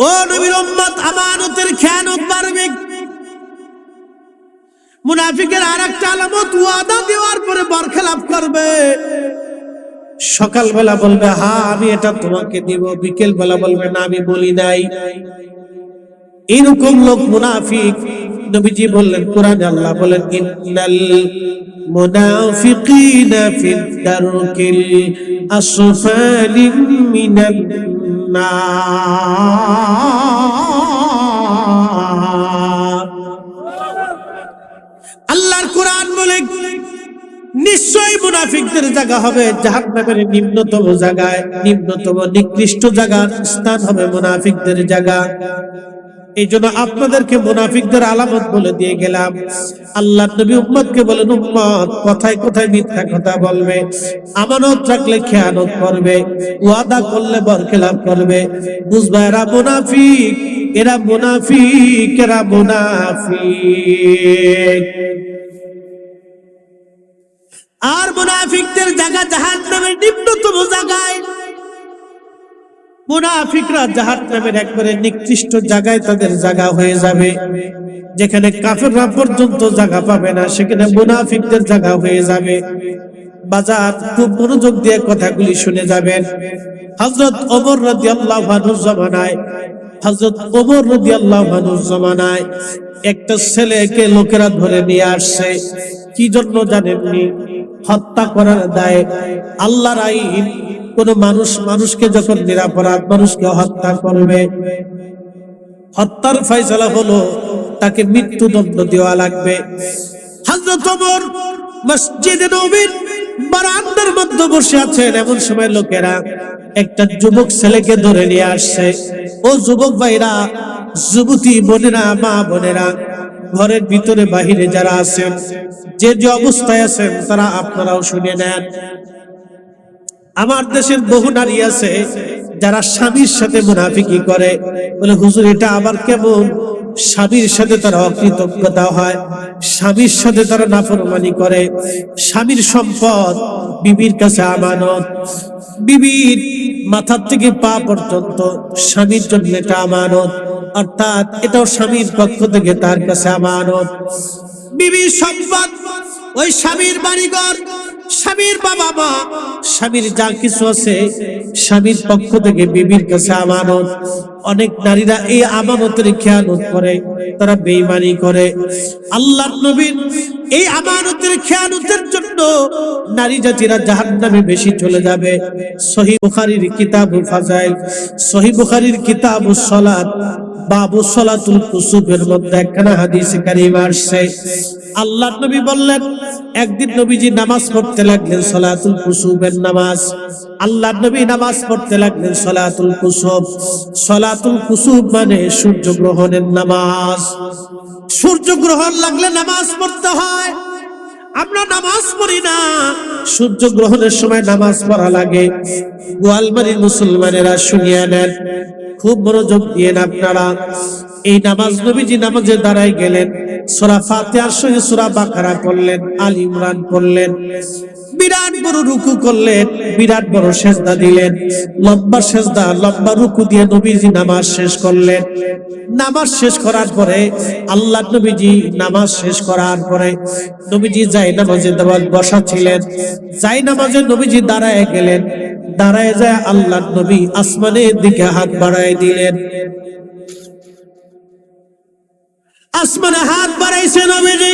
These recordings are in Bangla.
ও নবীর উম্মত, আমানতের খেয়ানত বাড়বে। মুনাফিকের আর একটা আলামত, ওয়াদা দেওয়ার পরে বরখেলাপ করবে। সকালবেলা বলবে, হা, আমি এটা তোমাকে দিব। বিকেল বেলা বলবে, না, আমি বলি নাই। এরকম লোক মুনাফিক। নবীজি বললেন, কোরআনে আল্লাহ বলেন, ইন্নাল মুনাফিকিনা ফিদ দারকিল আসফালি মিনান আল্লাহর কোরআন বলে, নিশ্চয়ই মুনাফিকদের জায়গা হবে জাহান্নামের নিম্নতম জায়গায়, নিম্নতম নিকৃষ্ট জায়গার স্থান হবে মুনাফিকদের জায়গা। এই জন্য আপনাদেরকে মুনাফিকদের আলামত বলে দিয়ে গেলাম। আল্লাহ নবী উম্মতকে বলেন, উম্মত, কথায় কথায় মিথ্যা কথা বলবে, আমানত রাখলে খেয়ানত করবে, ওয়াদা করলে বরখেলাপ করবে। বুঝবা, এরা মুনাফিক এরা মুনাফিক এরা মুনাফিক। আর মুনাফিকদের জায়গা জাহান নামের নিম্নতম জায়গায় মুনাফিকরা জাহান নামের একবারে নিকৃষ্ট জায়গায় তাদের জায়গা হয়ে যাবে। যেখানে কাফেররা পর্যন্ত জায়গা পাবে না, সেখানে মুনাফিকদের জায়গা হয়ে যাবে। বাজার খুব মনোযোগ দিয়ে কথাগুলি শুনে যাবেন। হজরত ওমর রাদিয়াল্লাহু আনহু জমানায় হজরত ওমর রাদিয়াল্লাহু আনহু জমানায় একটা ছেলেকে লোকেরা ধরে নিয়ে আসছে। কি জন্য জানেননি? হত্যা করার দায়ে আল্লাহর আইন কোন মানুষ মানুষকে যখন নিরাপরাধ, মানুষকে হত্যা করবে, হত্যার ফয়সালা হলো তাকে মৃত্যুদণ্ড দেওয়া লাগবে। একটা যুবক ছেলেকে ধরে নিয়ে আসছে। ও যুবক ভাইরা, যুবতী বোনেরা, মা বোনেরা, ঘরের ভিতরে বাহিরে যারা আছেন, যে যে অবস্থায় আছেন, তারা আপনারাও শুনে নেন। আমার দেশের বহু নারী আছে যারা স্বামীর সাথে মুনাফিকি করে। বলে, হুজুর, এটা আবার কেমন? স্বামীর সাথে তারা অকৃতজ্ঞতা হয়, স্বামীর সাথে তারা নাফরমানি করে। স্বামীর সম্পদ, বিবির কাছে আমানত। বিবির মাথার থেকে পা পর্যন্ত স্বামীর জন্য এটা আমানত, অর্থাৎ এটাও স্বামীর পক্ষ থেকে তার কাছে আমানত। বিবির সম্পদ, ওই স্বামীর বাড়িঘর স্বামীর বাবা মা, স্বামীর যা কিছু আছে, স্বামীর পক্ষ থেকে বিবির কাছে আমানত। অনেক নারীরা এই আমানতের খেয়ানত করে, তারা বেইমানি করে। আল্লাহ নবীর এই আমানতের খেয়ানতের জন্য নারী জাতিরা জাহান্নামে বেশি চলে যাবে। সহি বুখারীর কিতাব ফাজাইল সহি বুখারীর কিতাব সলাত। বাবু সলাতুল কুসুফের মধ্যে একখানা হাদিস কারিম আসছে। আল্লাহ নবী বললেন, একদিন নবীজি নামাজ পড়তে লাগলেন সলাতুল কুসুফের নামাজ। আল্লাহ নবী নামাজ পড়তে লাগলেন সলাতুল কুসুফ। সলাতুল কুসুফ মানে সূর্য গ্রহণের নামাজ। সূর্য গ্রহণ লাগলে নামাজ পড়তে হয়। আমরা নামাজ পড়ি না। সূর্য গ্রহণের সময় নামাজ পড়া লাগে। গোয়ালবাড়ির মুসলমানেরা শুনিয়ে নেন খুব মনোযোগ দিয়ে আপনারা। এই নামাজ নবীজি নামাজে দাঁড়াই গেলেন। সোরা ফাতে সঙ্গে সোরা বাখারা পড়লেন, আল ইমরান পড়লেন। বিরাট বড় রুকু করলেন, বিরাট বড় সেজদা দিলেন, লম্বা সেজদা, লম্বা রুকু দিয়ে নবীজি নামাজ শেষ করলেন। নামাজ শেষ করার পরে, আল্লাহ নবীজি নামাজ শেষ করার পরে নবীজি যাই নামাজে দেওয়াল বসা ছিলেন যাই নামাজে নবীজি দাঁড়ায় গেলেন, দাঁড়ায় যায় আল্লাহ নবী আসমানের দিকে হাত বাড়ায় দিলেন। আসমানে হাত বাড়াইছে নবীজি।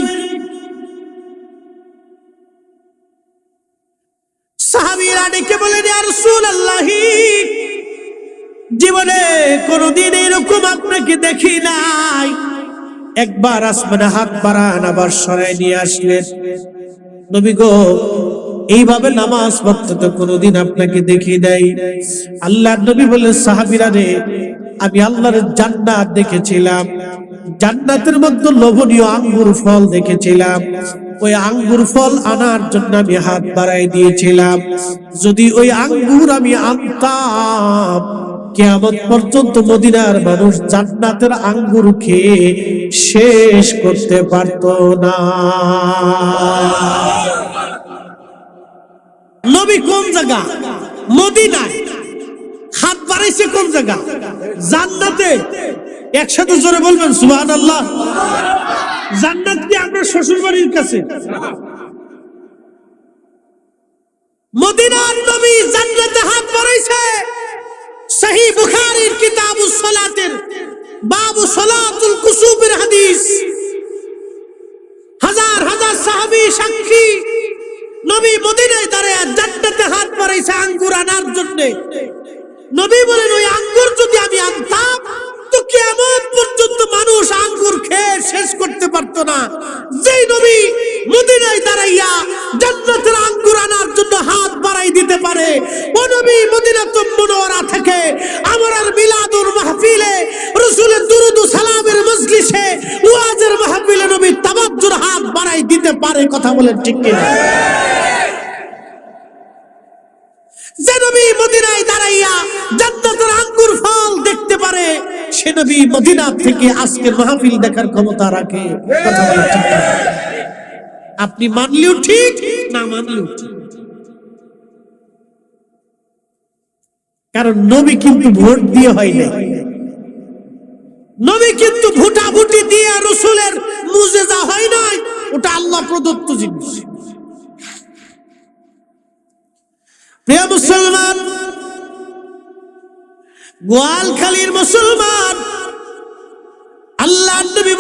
জীবনে কোনোদিন এরকম আপনাকে দেখি নাই। একবার আসমানে হাত বাড়ান, আবার সরাই নিয়ে আসলেন। নবী গো, এইভাবে নামাজ পড়তে তো কোনোদিন আপনাকে দেখি নাই। আল্লাহ নবী বললেন, সাহাবীরা রে, আমি আল্লাহর জান্নাত দেখেছিলাম। জান্নাতের মধ্যে লোভনীয় আঙ্গুর ফল দেখেছিলাম। ওই আঙ্গুর ফল আনার জন্য আমি হাত বাড়াই দিয়েছিলাম। যদি ওই আঙ্গুর আমি আনতাম, কেয়ামত পর্যন্ত মদিনার মানুষ জান্নাতের আঙ্গুর খেয়ে শেষ করতে পারত না। নবী কোন জায়গা? মদিনায়। হাত বাড়াইছে কোন জায়গা? জান্নাতে। একসাথে জোরে বলবেন সুবহান আল্লাহ জান্নাত কি আপনার শ্বশুর বাড়ির কাছে? মদিনার নবী জান্নাতে হাত বাড়াইছে। সহি বুখারীর বাবু কুসুবের হাদিস। হাজার হাজার সাহাবী সাক্ষী নবী মদিনায় দাঁড়ায় জান্নাতে হাত বাড়াইছে আঙ্গুর আনার জন্য। নবী বলেন, ওই আঙ্গুর যদি আমি আনতাম তো কেমন পর্যন্ত মানুষ আঙ্গুর খেয়ে শেষ করতে পারতো না। যেই নবী মদিনায় দাঁড়াইয়া জান্নাতের আঙ্গুর আনার জন্য হাত বাড়াই দিতে পারে, ও নবী মদিনাতুল মুনওয়ারা থেকে আমার আর মিলাদুর মাহফিলে রাসূলের দুরুদ সালামের মজলিসে ওয়াজের মাহফিলে নবী তাবাজ্জুর হাত বাড়াই দিতে পারে কথা বলেন ঠিক কিনা? নবী মদিনা থেকে আজকের মাহফিল দেখার ক্ষমতা রাখে? আপনি মানলেও ঠিক, না মানলেও ঠিক। কারণ নবী কিন্তু ভোট দিয়ে হয় নাই। নবী কিন্তু ভুটাভুটি দিয়ে রসুলের মুজেজা হয় নাই। ওটা আল্লাহ প্রদত্ত জিনিস। প্রিয় মুসলমান, গোয়ালখালীর মুসলমান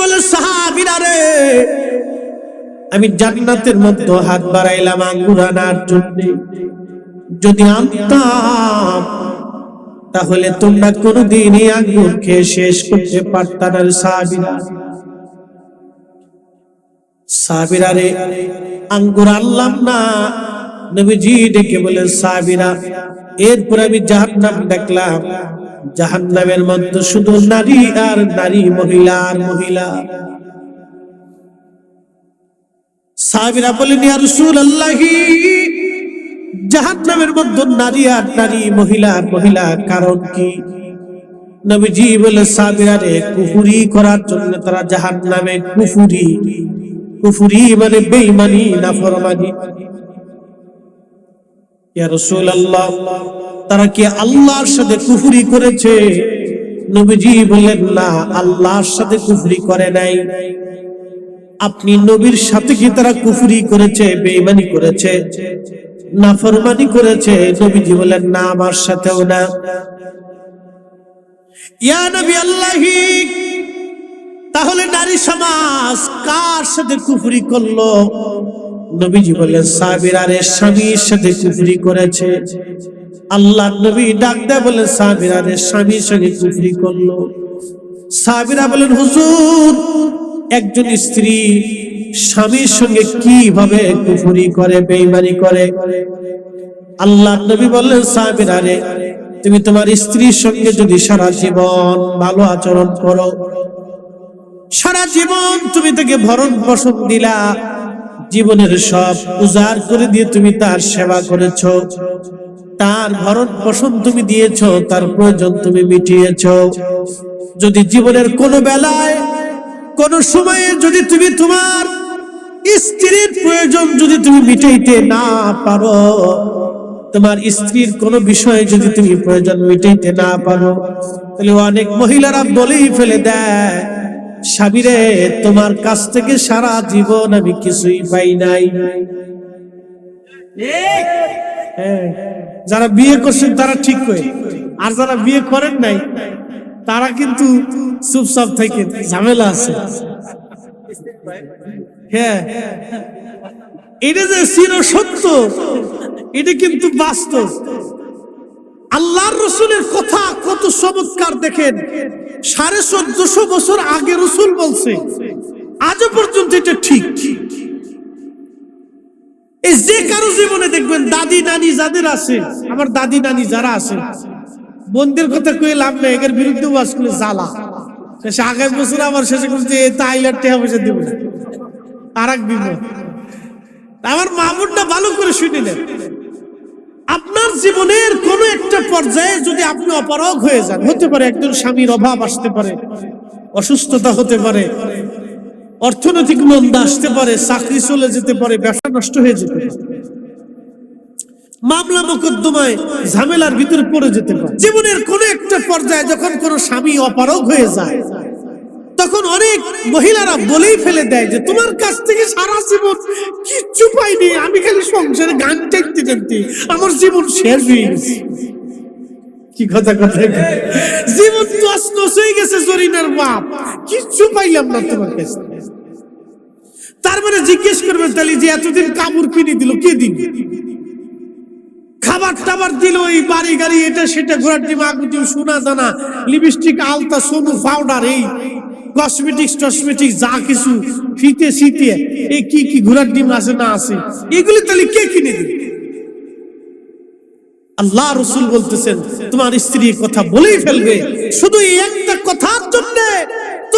বলে, সাহাবীরা রে। আমি জান্নাতের মধ্যে হাত বাড়াইলাম আঙ্গুর আনার জন্য। যদি আনতাম, তাহলে তোমরা কোনোদিন আঙ্গুর খেয়ে শেষ করতে পারতা না রে সাহাবীরা। সাহাবীরা রে, আঙ্গুর আনলাম না। নবীজি ডেকে বলেন সাহাবীরা, এরপর আমি জাহান্নাম দেখলাম। জাহান্নামের মধ্যে শুধু নারী আর নারী মহিলা আর মহিলা। সাহাবীরা বলেন, ইয়া রাসূলুল্লাহি, জাহান্নামের মধ্যে নারী আর নারী মহিলা আর মহিলা, কারণ কি? নবীজি বলে, সাহাবীরা রে, কুফরি করার জন্য তারা জাহান্নামে কুফরি। কুফরি মানে বেঈমানি, নাফরমানি। ইয়া রাসূলুল্লাহ তারা কি আল্লাহর সাথে কুফরি করেছে? নবীজি বললেন, না, আল্লাহর সাথে কুফরি করে নাই। আপনি নবীর সাথে কি তারা কুফরি করেছে, বেঈমানি করেছে, নাফরমানি করেছে? নবীজি বলেন না, আমার সাথেও না। ইয়া নবী আল্লাহি, তাহলে নারী সমাজ কার সাথে কুফরি করল? নবীজি বললেন সাবিরারে স্বামীর সাথে কুফরি করেছে। আল্লাহ নবী ডাক দেয় বলেন সাবিরারে স্বামীর সঙ্গে কুফরি করল। সাবিরা বলেন, হুজুর, একজন স্ত্রী স্বামীর সঙ্গে কীভাবে কুফরি করে, বেইমানি করে? আল্লাহ নবী বললেন, সাবিরা রে, তুমি তোমার স্ত্রীর সঙ্গে যদি সারা জীবন ভালো আচরণ করো, সারা জীবন তুমি তাকে ভরণ পোষণ দিলা, জীবনের সব উজাড় করে দিয়ে তুমি তার সেবা করেছ। তার ভরণ পোষণ তুমি দিয়েছ তার প্রয়োজন তুমি মিটিয়েছ। যদি জীবনের কোনো বেলায় কোন সময়ে যদি তুমি তোমার স্ত্রীর প্রয়োজন যদি তুমি মিটাইতে না পারো তোমার স্ত্রীর কোনো বিষয়ে যদি তুমি প্রয়োজন মিটাইতে না পারো তাহলে অনেক মহিলারা বলেই ফেলে দেয় স্বামীরে তোমার কাছ থেকে সারা জীবন আমি কিছুই পাই নাই। হ্যাঁ, যারা বিয়ে করছেন তারা ঠিক করে। আর যারা বিয়ে করেন নাই, তারা কিন্তু চুপচাপ থেকে ঝামেলা আছে। হ্যাঁ। এটা যে চির সত্য, এটা কিন্তু বাস্তব। আল্লাহর রসুলের কথা কত চমৎকার দেখেন। সাড়ে চোদ্দশো বছর আগে রসুল বলছে, আজও পর্যন্ত এটা ঠিক। এই যে কারও জীবনে দেখবেন দাদি, নানি যাদের আছে, আমার দাদি, নানি যারা আছে, বন্ধের কথা কয়ে লাভ নেই এর বিরুদ্ধে ওয়াজ করে জ্বালা। আগামী বছর আমার শেষে করছে এই তাইলার টেহা পয়সা দিব আর এক আমার মামুনটা ভালো করে শুনে নেন। আপনার জীবনের কোন একটা পর্যায়ে যদি আপনি অপারগ হয়ে যান, হতে পারে একজন স্বামীর অভাব আসতে পারে, অসুস্থতা হতে পারে অর্থনৈতিক মন্দা আসতে পারে, চাকরি চলে যেতে পারে, ব্যবসা নষ্ট হয়ে যেতে পারে। মামলা মোকদ্দমায় ঝামেলার ভিতরে পড়ে যেতে পারে। জীবনের কোন একটা পর্যায়ে যখন কোন স্বামী অপারগ হয়ে যায়, তখন অনেক মহিলারা বলেই ফেলে দেয় যে, তোমার কাছ থেকে সারা জীবন কিচ্ছু পাইনি, আমি খালি সংসারে গান টাইতে টাইতে আমার জীবন শেষ হয়ে গেছে। কি কথা কথা জীবন দশ নস হয়ে গেছে, জরিনার বাপ। কিচ্ছু পাইলাম না তোমার কাছে তার মানে জিজ্ঞেস করবেন, তাহলে যে এতদিন কাপড় কিনে দিল, কে দিন খাবার টাবার দিল, এই বাড়ি গাড়ি, এটা সেটা ঘোরার সোনা দানা লিপস্টিক আলতা, সোনু পাউডার এই কসমেটিক্স যা কিছু, ফিতে শীতে এই কি কি ঘোরার ডিম আছে না আছে, এগুলি তাহলে কে কিনে আল্লাহ রসুল বলতেছেন, তোমার স্ত্রী কথা বলেই ফেলবে, শুধু এই একটা কথার জন্য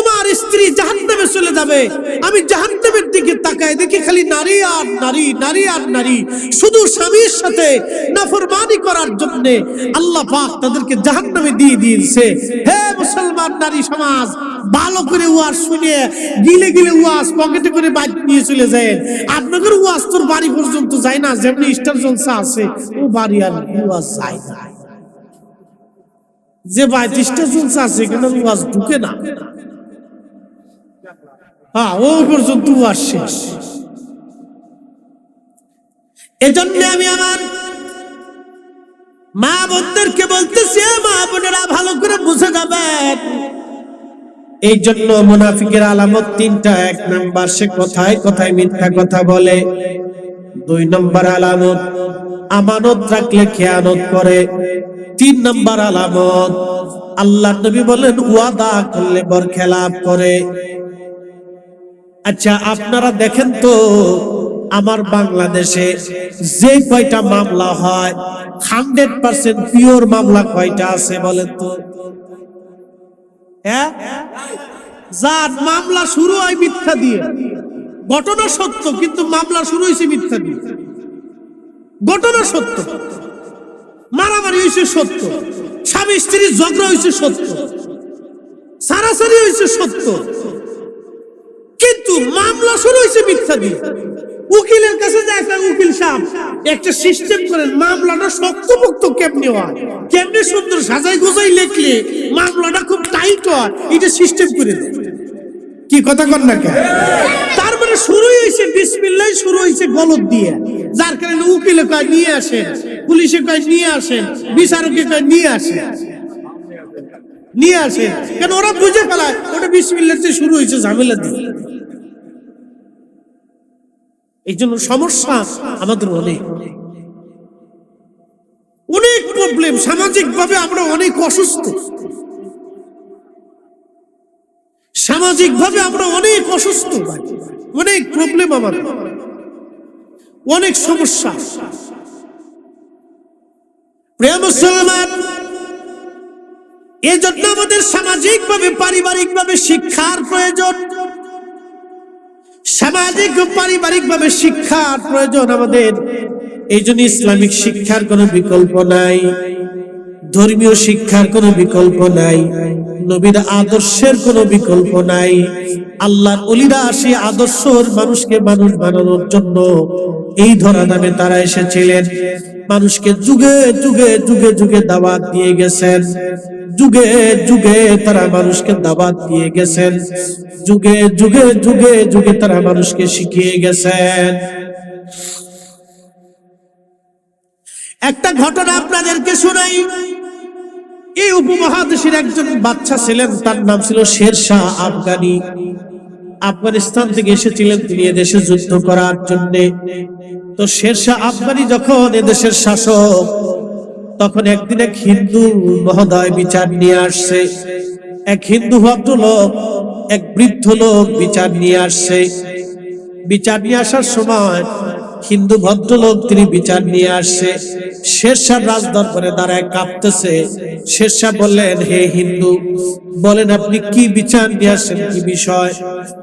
তোমার স্ত্রী জাহান্নামে চলে যাবে। আমি জাহান্নামের দিকে তাকাই, দেখি খালি নারী আর নারী নারী আর নারী। শুধু স্বামীর সাথে নাফরমানি করার জন্য আল্লাহ পাক তাদেরকে জাহান্নামে দিয়ে দিয়েছে। হে মুসলমান নারী সমাজ, ভালো করে ওয়াজ শুনে গিলে গিলে ওয়াজ পকেটে করে বাইক নিয়ে চলে যায়। আপনাদের ওয়াজ তোর বাড়ি পর্যন্ত যায় না, যেমনি স্টার জলসা আছে, ও বাড়ি আর ওয়াজ যায় না। যে স্টার জলসা আছে এখানে ওয়াজ ঢুকে না। হ্যাঁ ও পর্যন্ত শেষ। এজন্য আমি আমার মা বোনদেরকে বলতেছি মা বোনেরা ভালো করে বুঝে যাবেন। এই জন্য মুনাফিকের আলামত তিনটা, এক নাম্বার সে কথায় কথায় মিথ্যা কথা বলে, দুই নম্বর আলামত আমানত রাখলে খেয়ানত করে, তিন নম্বর আলামত আল্লাহ নবী বলেন, ওয়াদা করলে বর খেলাপ করে। আচ্ছা আপনারা দেখেন তো, আমার বাংলাদেশে যে কয়টা মামলা হয়, হান্ড্রেড পার্সেন্ট পিওর মামলা কয়টা আছে বলেন তো? হ্যাঁ? যার মামলা শুরু হয় মিথ্যা দিয়ে, ঘটনা সত্য, কিন্তু মামলা শুরু হয়েছে মিথ্যা দিয়ে। ঘটনা সত্য, মারামারি হয়েছে সত্য, স্বামী স্ত্রীর ঝগড়া হয়েছে সত্য, সারাসারি হয়েছে সত্য। কিন্তু মামলা শুরু হয়েছে মিথ্যা দিয়ে। উকিলের কাছে যায় একটা উকিল সাহেব, একটা সিস্টেম করেন, মামলাটা শক্তপোক্ত কেমনি হয়? কেমনি সুন্দর সাজাই গোজাই লেখলে মামলাটা খুব টাইট হয়, এটা সিস্টেম করে দেয়। কি কথা কর না কেন? তার মানে শুরু হয়েছে, বিসমিল্লাহ শুরু হয়েছে গলত দিয়ে। যার কারণে উকিলে কয়, নিয়ে আসেন। পুলিশে কয়, নিয়ে আসেন। বিচারকে কয়, নিয়ে আসেন। নিয়ে আসেন। কেন ওরা বুঝে ফেলায়, ওটা বিসমিল্লাহ থেকে শুরু হয়েছে ঝামেলা দিয়ে। এই জন্য সমস্যা আমাদের অনেক। অনেক প্রবলেম সামাজিক ভাবে আমরা অনেক অসুস্থ। সামাজিক ভাবে আমরা অনেক অসুস্থ। অনেক প্রবলেম আমার অনেক সমস্যা। প্রিয় মুসলমান, এজন্য আমাদের সামাজিক ভাবে পারিবারিক ভাবে শিক্ষার প্রয়োজন। সামাজিক ও পারিবারিক ভাবে শিক্ষার প্রয়োজন আমাদের। এই জন্য ইসলামিক শিক্ষার কোনো বিকল্প নাই, ধর্মীয় শিক্ষার কোন বিকল্প নাই, নবীর আদর্শের কোনো বিকল্প নাই। আল্লাহর অলিরা সেই আদর্শর মানুষকে মানুষ বানানোর জন্য। এই ধরা নামে তারা এসেছিলেন। মানুষকে যুগে যুগে যুগে যুগে দাওয়াত দিয়ে গেছেন। যুগে যুগে তারা মানুষকে দাওয়াত দিয়ে গেছেন। যুগে যুগে যুগে যুগে তারা মানুষকে শিখিয়ে গেছেন। একটা ঘটনা আপনাদেরকে শোনাই। এই উপমহাদেশের একজন বাচ্চা ছিলেন, তার নাম ছিল শেরশাহ আফগানি। আফগানিস্তান থেকে এসেছিলেন তিনি এদেশে যুদ্ধ করার জন্য। তো শেরশাহ আফগানি যখন এদেশের শাসক, তখন একদিন এক হিন্দু মহোদয় বিচার নিয়ে আসছে। এক হিন্দু ভদ্রলোক, এক বৃদ্ধ লোক বিচার নিয়ে আসছে। বিচার নিয়ে আসার সময় হিন্দু ভদ্রলোক তিনি বিচার নিয়ে আসছে। শেরশাহ রাজ দরবারে দাঁড়ায় কাঁপতেছে। শেরশাহ বললেন, হে হিন্দু, বলেন আপনি কি বিচার নিয়ে আসছেন? কি বিষয়?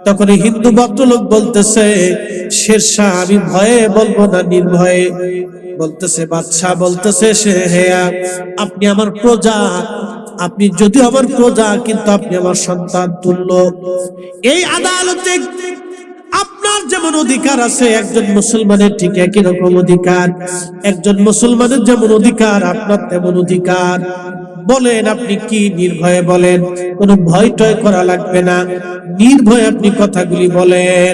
তখন হিন্দু ভদ্রলোক বলতেছে, শেরশাহ, আমি ভয়ে বলব না, নির্ভয়ে। বলতেছে, বাদশাহ বলতেছে সে, হে, আপনি আমার প্রজা। আপনি যদি আমার প্রজা, কিন্তু আপনি আমার সন্তান তুল্য। এই আদালতে আপনার যেমন অধিকার আছে, একজন মুসলমানের ঠিক একই রকম অধিকার। একজন মুসলমানের যেমন অধিকার, আপনার তেমন অধিকার। বলেন, আপনি কি নির্ভয়ে বলেন? কোনো ভয় টয় করা লাগবে না। নির্ভয়ে আপনি কথাগুলি বলেন।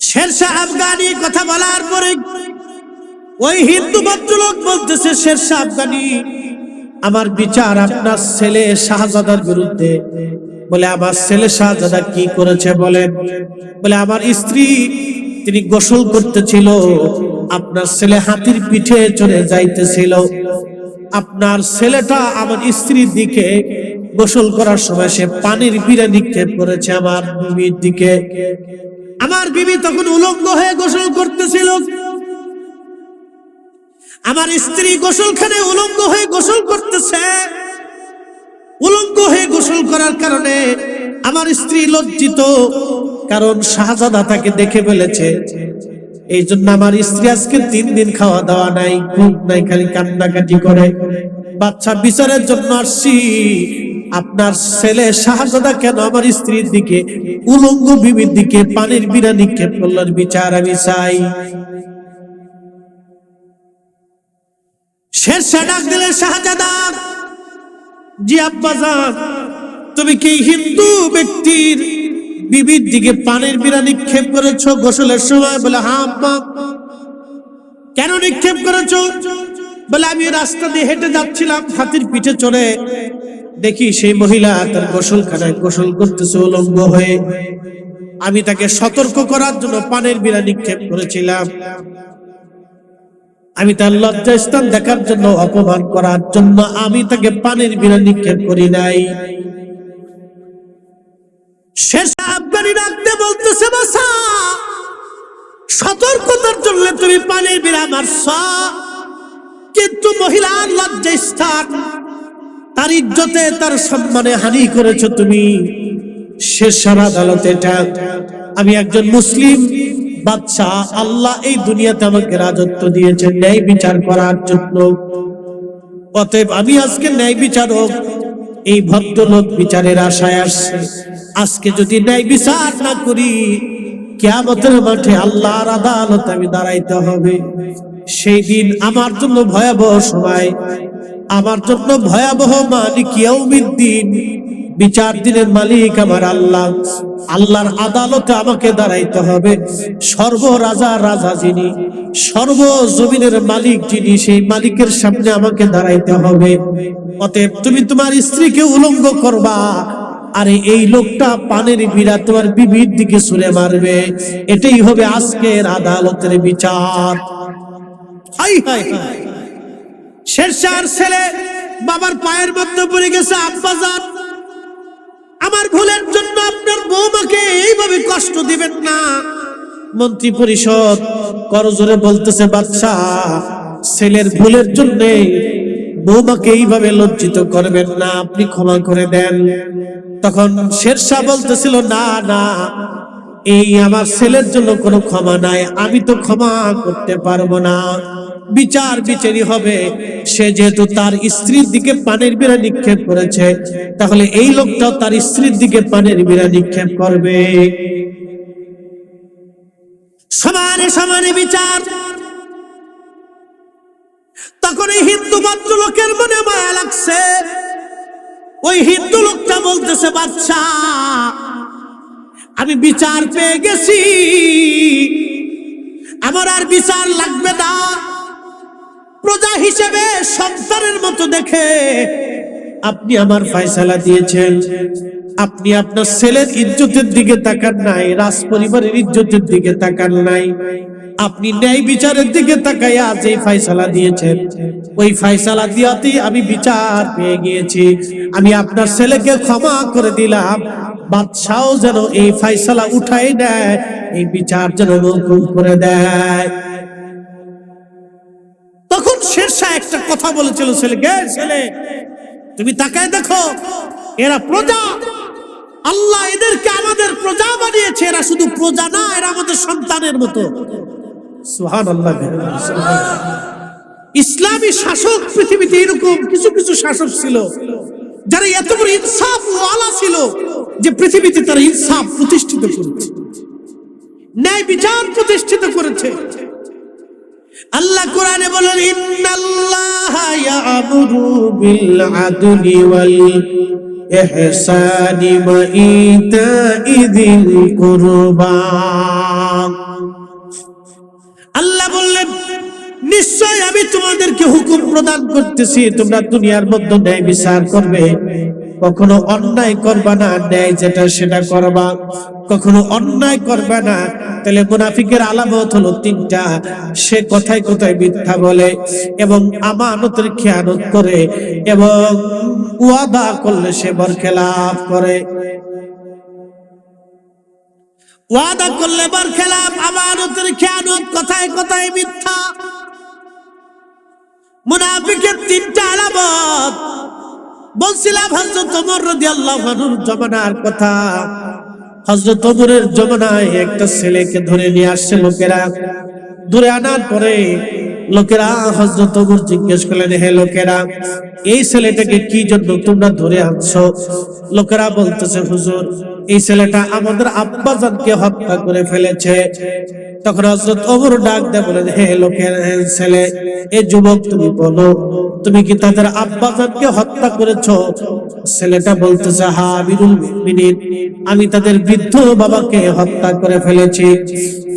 শেরশাহ আফগানি কথা বলার পরে ওই হিন্দু ভদ্রলোক বলতেছে, শেরশাহ আফগানি, আমার বিচার আপনার ছেলে শাহজাদার বিরুদ্ধে বলে আমার ছেলে শাহজাদা কি করেছে বলেন? বলে আমার স্ত্রী তিনি গোসল করতেছিল, আপনার ছেলে হাতির পিঠে চলে যাইতেছিল। আপনার ছেলেটা আমার স্ত্রীর দিকে গোসল করার সময় সে পানির বিড়া নিক্ষেপ করেছে আমার বিবির দিকে। আমার বিবি তখন উলঙ্গ হয়ে গোসল করতেছিল। আমার স্ত্রী গোসলখানে উলঙ্গ হয়ে গোসল করতেছে। উলঙ্গ হয়ে গোসল করার কারণে আমার স্ত্রী লজ্জিত, কারণ শাহজাদা তাকে দেখে ফেলেছে এই জন্য আমার স্ত্রী আজকে তিন দিন খাওয়া দাওয়া নাই, ঘুম নাই, খালি কান্নাকাটি করে। বাচ্চা বিচারের জন্য আসছি। আপনার ছেলে শাহজাদা কেন আমার স্ত্রীর দিকে, উলঙ্গ বিবির দিকে পানির বিনা নিক্ষেপ করলেন বিচার আমি চাই। শেরশাহ ডাক দিলেন, শাহজাদা জি আব্বাজান তুমি কি হিন্দু ব্যক্তির বিবির দিকে পানির বিনা নিক্ষেপ করেছ? গোসলের সময় বলে হ্যাঁ আব্বা। কেন নিক্ষেপ করেছ? বলে, আমি রাস্তা দিয়ে হেঁটে যাচ্ছিলাম, হাতির পিঠে চড়ে দেখি সেই মহিলা তার গোসলখানায় গোসল করতেছে উলঙ্গ হয়ে। আমি তাকে সতর্ক করার জন্য পানির বিনা নিক্ষেপ করেছিলাম। আমি তার লজ্জা স্থান দেখার জন্য অপমান করার জন্য আমি তাকে পানির বিনা নিক্ষেপ করি নাই। শেষ আফগানি রাখতে বলতেছে সতর্কতার জন্য তুমি পানির বিনা মারছ। কিন্তু মহিলার লজ্জা স্থান তার ইজ্জতে, তার সম্মানে হানি করেছ তুমি। শেষার আদালতে এটা আমি একজন মুসলিম বাদশাহ আল্লাহ এই দুনিয়াতে আমাকে রাজত্ব দিয়েছেন, ন্যায় বিচার করার জন্য। অতএব আমি আজকে ন্যায় বিচারক, এই ভদ্রলোক বিচারের আশায় আসছে। আজকে যদি ন্যায় বিচার না করি, কেয়ামতের মাঠে আল্লাহর আদালত আমি দাঁড়াইতে হবে। সেই দিন আমার জন্য ভয়াবহ সময়, আমার জন্য ভয়াবহ মালিক ইয়াউমিদ্দিন। বিচার দিনের মালিক আমার আল্লাহ। আল্লাহর আদালতে আমাকে দাঁড়াইতে হবে। সর্ব রাজা রাজা যিনি, সর্ব জমিনের মালিক যিনি, সেই মালিকের সামনে আমাকে দাঁড়াইতে হবে। অতএব তুমি তোমার স্ত্রীকে উলঙ্গ করবা, আরে এই লোকটা পানের বিড়া তোমার বিবির দিকে ছুঁড়ে মারবে। এটাই হবে আজকের আদালতের বিচার। হাই হাই শেরশার ছেলে বাবার পায়ের মধ্যে পড়ে গেছে আব্বাজান। আমার ভুলের জন্য আপনার বৌমাকে এইভাবে কষ্ট দিবেন না। মন্ত্রী পরিষদ, করজোরে বলতেছে বাচ্চা ছেলের ভুলের জন্য বৌমাকে এইভাবে লজ্জিত করবেন না, আপনি ক্ষমা করে দেন। তখন শেরশাহ বলতেছিল, না না, এই আমার ছেলের জন্য কোনো ক্ষমা নাই, আমি তো ক্ষমা করতে পারব না। বিচার বিচারি হবে। সে যেহেতু তার স্ত্রীর দিকে পানের বিড়া নিক্ষেপ করেছে, তাহলে এই লোকটাও তার স্ত্রীর দিকে পানের বিড়া নিক্ষেপ করবে। সমানে সমানে বিচার। তখন এই হিন্দু ভদ্র লোকের মনে মায়া লাগছে। ওই হিন্দু লোকটা বলতেছে বাচ্চা আমি বিচার পেয়ে গেছি। আমার আর বিচার লাগবে না। প্রজা হিসেবে সন্তানের মতো দেখে আপনি আমার ফয়সালা দিয়েছেন। আপনি আপনার ছেলের ইজ্জতের দিকে তাকান নাই রাজ পরিবারের ইজ্জতের দিকে তাকান নাই। আপনি ন্যায় বিচারের দিকে তাকাইয়া যে ফয়সালা দিয়েছেন। ওই ফয়সালা দিয়াতেই আমি বিচার পেয়ে গিয়েছি। আমি আপনার ছেলেকে ক্ষমা করে দিলাম। বাদশাহ যেন এই ফয়সালা উঠাই দেয়, এই বিচার যেন করে দেয়। শেরশাহ একটা কথা বলেছিল ছেলেকে ছেলে, তুমি তাকায় দেখো, এরা প্রজা। আল্লাহ এদেরকে আমাদের প্রজা বানিয়েছে, এরা শুধু প্রজা না, এরা আমাদের সন্তানের মতো। ইসলামী শাসক পৃথিবীতে এরকম কিছু কিছু শাসক ছিল, যারা এত বড় ইনসাফ ওয়ালা ছিল যে পৃথিবীতে তারা ইনসাফ প্রতিষ্ঠিত করেছে, ন্যায় বিচার প্রতিষ্ঠিত করেছে। আল্লাহ কোরআনে বলেন আল্লাহ বললেন নিশ্চয় আমি তোমাদেরকে হুকুম প্রদান করতেছি, তোমরা দুনিয়ার মধ্যে ন্যায় বিচার করবে। কখনো অন্যায় করবা না, ন্যায় যেটা সেটা করবা। কখনো অন্যায় করবে না, তাহলে মুনাফিকের আলামত হলো তিনটা। সে কথায় কথায় মিথ্যা বলে এবং আমানতের খেয়ানত করে এবং ওয়াদা করলে সে বরখেলাপ করে। ওয়াদা করলে বরখেলাপ আমানতের খেয়ানত কথায় কথায় মিথ্যা। মুনাফিকের তিনটা আলামত বলছিলাম হজরত ওমর রাদিয়াল্লাহু আনহুর জমানার কথা। হজরত ওমরের জমানায় একটা ছেলেকে ধরে নিয়ে আসছে লোকেরা। ধরে আনার পরে লোকেরা হজরত ওমর জিজ্ঞেস করলেন, হে লোকেরা, এই ছেলেটাকে কি জন্য তোমরা ধরে আনছো? লোকেরা বলতেছে, হুজুর, এই ছেলেটা আমাদের আব্বাজানকে হত্যা করে ফেলেছে। তখন হজরত ওমর ডাক দেয় বলেন, হে লোকের ছেলে, এ যুবক তুমি বলো তুমি কি তাদের আব্বাজানকে হত্যা করেছ? ছেলেটা বলতেছে, হা, আমিরুল মুমিনিন, আমি তাদের বৃদ্ধ বাবাকে হত্যা করে ফেলেছি।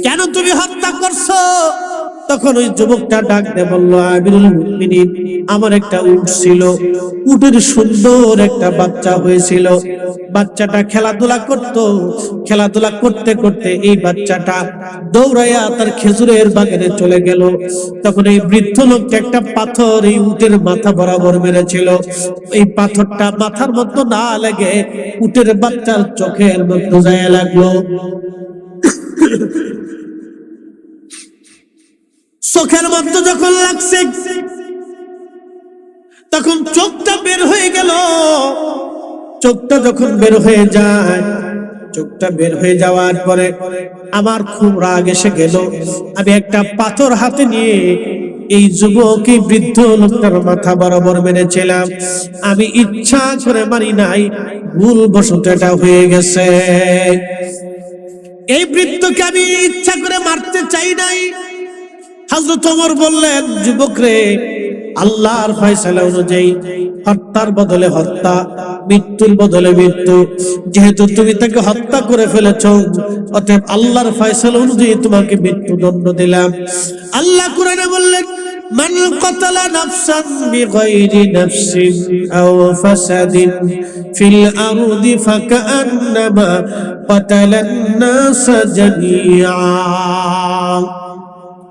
কেন তুমি হত্যা করছ? তখন ওই যুবকটা ডাক দিয়ে বলল, আমিরুল মুমিনিন, আমার একটা উট ছিল। উটের সুন্দর একটা বাচ্চা হয়েছিল। বাচ্চাটা খেলাধুলা করত। খেলাধুলা করতে করতে এই বাচ্চাটা দৌড়াইয়া তার খেজুরের বাগানে চলে গেল। তখন এই বৃদ্ধ লোকটা একটা পাথর এই উটের মাথা বরাবর মেরেছিল। এই পাথরটা মাথার মধ্যে না লেগে উটের বাচ্চার চোখের মধ্যে যায় লাগল। চোখের মধ্যে যখন লাগছে, তখন চোখটা বের হয়ে গেল। চোখটা যখন বের হয়ে যায়, চোখটা বের হয়ে যাওয়ার পরে আমার খুব রাগ এসে গেল। আমি একটা পাথর হাতে নিয়ে এই যুবক এই বৃদ্ধ লোকটার মাথা বরাবর মেরেছিলাম। আমি ইচ্ছা করে মারি নাই ভুল বসত এটা হয়ে গেছে। এই বৃদ্ধকে আমি ইচ্ছা করে মারতে চাই নাই। হযরত ওমর বললেন যুবক রে আল্লাহর ফয়সালা অনুযায়ী হত্যার বদলে হত্যা মৃত্যুর বদলে মৃত্যু যেহেতু তুমি তাকে হত্যা করে ফেলেছ অতএব আল্লাহর ফয়সালা অনুযায়ী তোমাকে মৃত্যুদণ্ড দিলাম আল্লাহ কোরআনে বললেন من قتل نفسا بغير نفس أو فساد في الأرض فكأنما قتل الناس جميعا